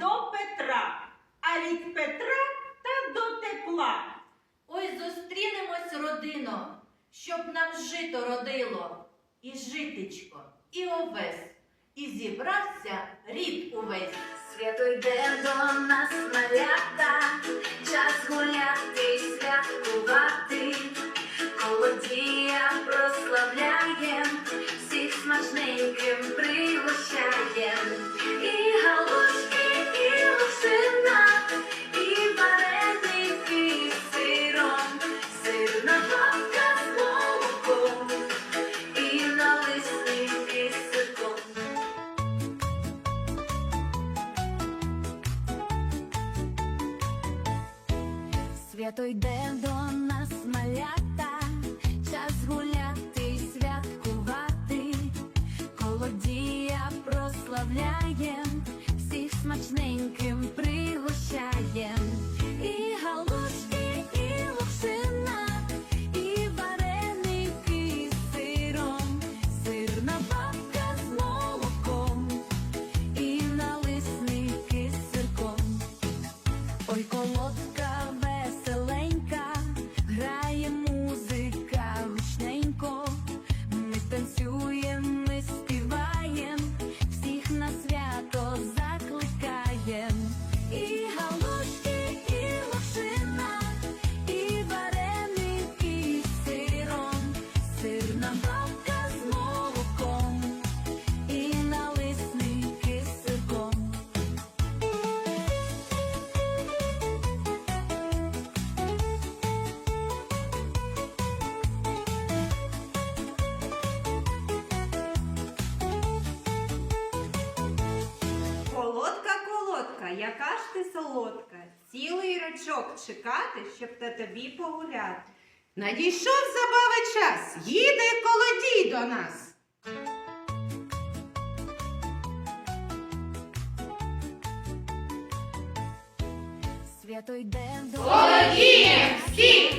до Петра, а від Петра та до тепла. Ой, зустрінемось, родино, щоб нам жито родило, і житечко, і овес, і зібрався рід увесь. Свято йде до нас малята, час гуляти святкувати, колодія прославляєм, всіх смачненьким Свято йде до нас малята, час гуляти святкувати, колодія прославляєм, всіх смачненьким пригощаєм. І галушки, і локшина, і вареники з сиром, сирна бабка з молоком, і налисники з сирком. Ой, колодка колодка, яка ж ти солодка, цілий речок чекати, щоб на тобі погуляти. Надійшов забави час, їде колодій до нас. Свято йде до всіх